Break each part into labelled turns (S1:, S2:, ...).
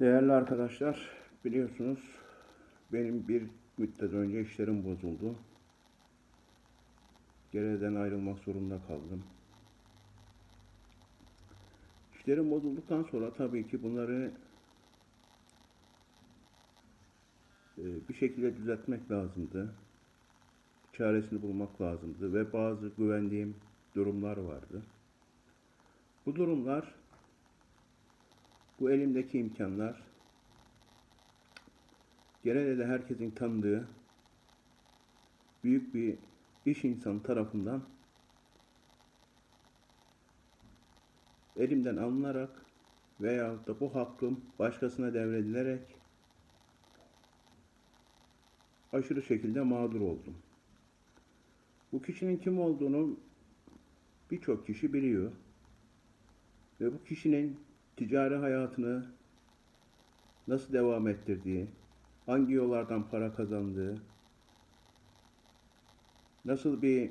S1: Değerli arkadaşlar, biliyorsunuz benim bir müddet önce işlerim bozuldu. Görevden ayrılmak zorunda kaldım. İşlerim bozulduktan sonra tabii ki bunları e, bir şekilde düzeltmek lazımdı. Çaresini bulmak lazımdı ve bazı güvendiğim durumlar vardı. Bu durumlar bu elimdeki imkanlar genelde de herkesin tanıdığı büyük bir iş insanı tarafından elimden alınarak veya da bu hakkım başkasına devredilerek aşırı şekilde mağdur oldum. Bu kişinin kim olduğunu birçok kişi biliyor. Ve bu kişinin ticari hayatını nasıl devam ettirdiği, hangi yollardan para kazandığı, nasıl bir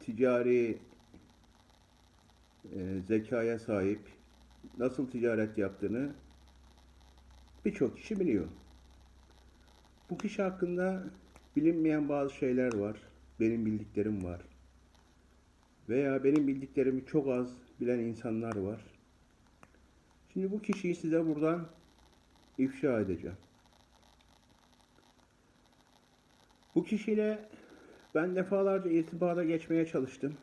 S1: ticari e, zekaya sahip, nasıl ticaret yaptığını birçok kişi biliyor. Bu kişi hakkında bilinmeyen bazı şeyler var. Benim bildiklerim var. Veya benim bildiklerimi çok az bilen insanlar var. Şimdi bu kişiyi size buradan ifşa edeceğim. Bu kişiyle ben defalarca irtibata geçmeye çalıştım.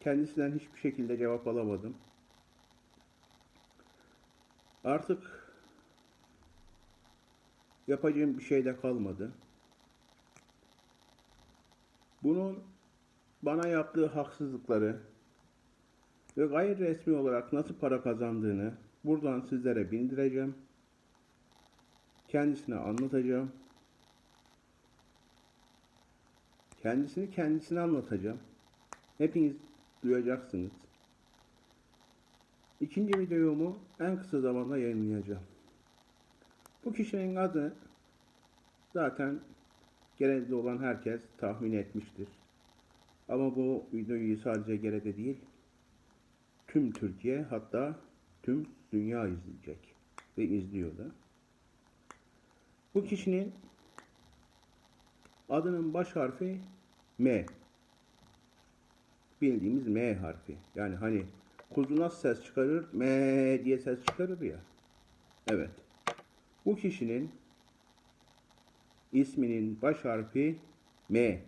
S1: Kendisinden hiçbir şekilde cevap alamadım. Artık yapacağım bir şey de kalmadı. Bunun bana yaptığı haksızlıkları ve gayri resmi olarak nasıl para kazandığını buradan sizlere bildireceğim. Kendisine anlatacağım. Kendisini kendisine anlatacağım. Hepiniz duyacaksınız. İkinci videomu en kısa zamanda yayınlayacağım. Bu kişinin adı zaten genelde olan herkes tahmin etmiştir. Ama bu videoyu sadece Gere'de değil, tüm Türkiye hatta tüm dünya izleyecek ve izliyor da. Bu kişinin adının baş harfi M. Bildiğimiz M harfi. Yani hani kuzu nasıl ses çıkarır? M diye ses çıkarır ya. Evet. Bu kişinin isminin baş harfi M.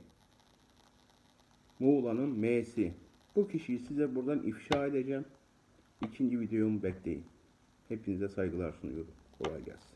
S1: Muğla'nın M'si. Bu kişiyi size buradan ifşa edeceğim. İkinci videomu bekleyin. Hepinize saygılar sunuyorum. Kolay gelsin.